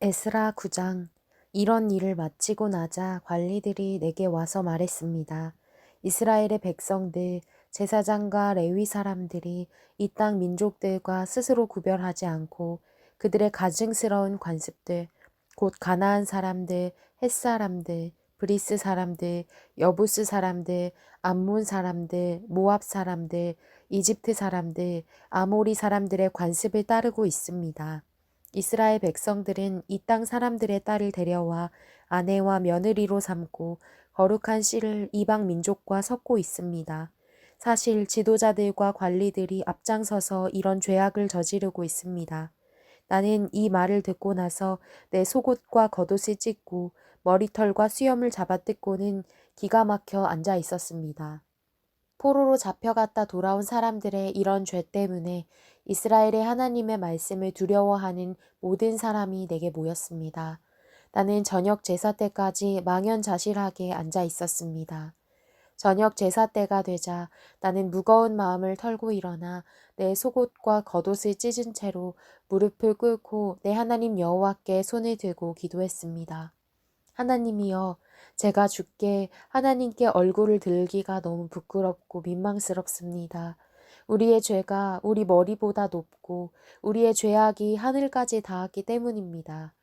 에스라 9장 이런 일을 마치고 나자 관리들이 내게 와서 말했습니다. 이스라엘의 백성들, 제사장과 레위 사람들이 이 땅 민족들과 스스로 구별하지 않고 그들의 가증스러운 관습들, 곧 가나안 사람들, 햇 사람들, 브리스 사람들, 여부스 사람들, 암몬 사람들, 모압 사람들, 이집트 사람들, 아모리 사람들의 관습을 따르고 있습니다. 이스라엘 백성들은 이 땅 사람들의 딸을 데려와 아내와 며느리로 삼고 거룩한 씨를 이방 민족과 섞고 있습니다. 사실 지도자들과 관리들이 앞장서서 이런 죄악을 저지르고 있습니다. 나는 이 말을 듣고 나서 내 속옷과 겉옷을 찢고 머리털과 수염을 잡아뜯고는 기가 막혀 앉아 있었습니다. 포로로 잡혀갔다 돌아온 사람들의 이런 죄 때문에 이스라엘의 하나님의 말씀을 두려워하는 모든 사람이 내게 모였습니다. 나는 저녁 제사 때까지 망연자실하게 앉아 있었습니다. 저녁 제사 때가 되자 나는 무거운 마음을 털고 일어나 내 속옷과 겉옷을 찢은 채로 무릎을 꿇고 내 하나님 여호와께 손을 들고 기도했습니다. 하나님이여 제가 주께 하나님께 얼굴을 들기가 너무 부끄럽고 민망스럽습니다. 우리의 죄가 우리 머리보다 높고 우리의 죄악이 하늘까지 닿았기 때문입니다.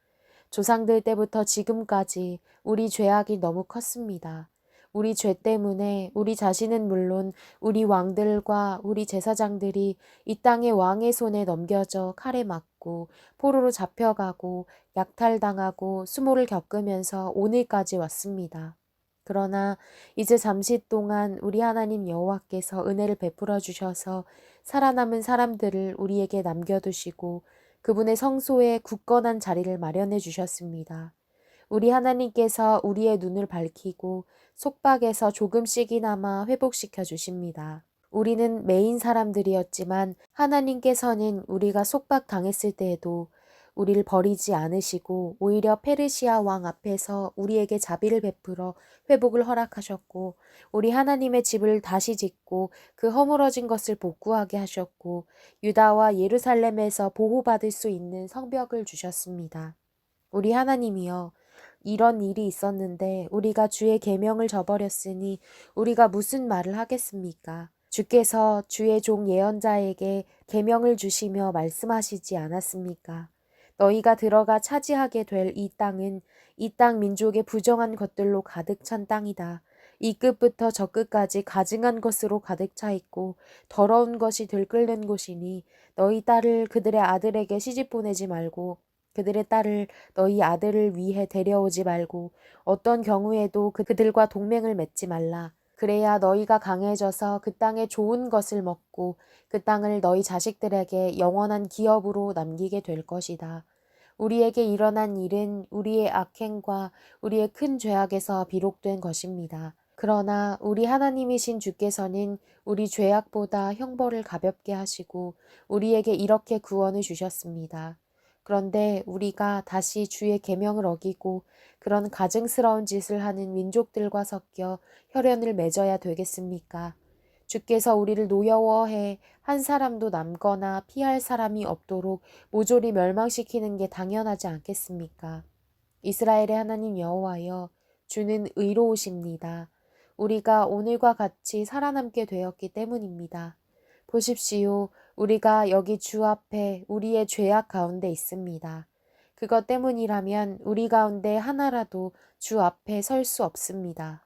조상들 때부터 지금까지 우리 죄악이 너무 컸습니다. 우리 죄 때문에 우리 자신은 물론 우리 왕들과 우리 제사장들이 이 땅의 왕의 손에 넘겨져 칼에 맞고 포로로 잡혀가고 약탈당하고 수모를 겪으면서 오늘까지 왔습니다. 그러나 이제 잠시 동안 우리 하나님 여호와께서 은혜를 베풀어 주셔서 살아남은 사람들을 우리에게 남겨두시고 그분의 성소에 굳건한 자리를 마련해 주셨습니다. 우리 하나님께서 우리의 눈을 밝히고 속박에서 조금씩이나마 회복시켜 주십니다. 우리는 메인 사람들이었지만 하나님께서는 우리가 속박 당했을 때에도 우리를 버리지 않으시고 오히려 페르시아 왕 앞에서 우리에게 자비를 베풀어 회복을 허락하셨고 우리 하나님의 집을 다시 짓고 그 허물어진 것을 복구하게 하셨고 유다와 예루살렘에서 보호받을 수 있는 성벽을 주셨습니다. 우리 하나님이여 이런 일이 있었는데 우리가 주의 계명을 저버렸으니 우리가 무슨 말을 하겠습니까? 주께서 주의 종 예언자에게 계명을 주시며 말씀하시지 않았습니까? 너희가 들어가 차지하게 될 이 땅은 이 땅 민족의 부정한 것들로 가득 찬 땅이다. 이 끝부터 저 끝까지 가증한 것으로 가득 차 있고 더러운 것이 들끓는 곳이니 너희 딸을 그들의 아들에게 시집 보내지 말고 그들의 딸을 너희 아들을 위해 데려오지 말고 어떤 경우에도 그, 그들과 동맹을 맺지 말라. 그래야 너희가 강해져서 그 땅의 좋은 것을 먹고 그 땅을 너희 자식들에게 영원한 기업으로 남기게 될 것이다. 우리에게 일어난 일은 우리의 악행과 우리의 큰 죄악에서 비록된 것입니다. 그러나 우리 하나님이신 주께서는 우리 죄악보다 형벌을 가볍게 하시고 우리에게 이렇게 구원을 주셨습니다. 그런데 우리가 다시 주의 계명을 어기고 그런 가증스러운 짓을 하는 민족들과 섞여 혈연을 맺어야 되겠습니까? 주께서 우리를 노여워해 한 사람도 남거나 피할 사람이 없도록 모조리 멸망시키는 게 당연하지 않겠습니까? 이스라엘의 하나님 여호와여 주는 의로우십니다. 우리가 오늘과 같이 살아남게 되었기 때문입니다. 보십시오. 우리가 여기 주 앞에 우리의 죄악 가운데 있습니다. 그것 때문이라면 우리 가운데 하나라도 주 앞에 설 수 없습니다.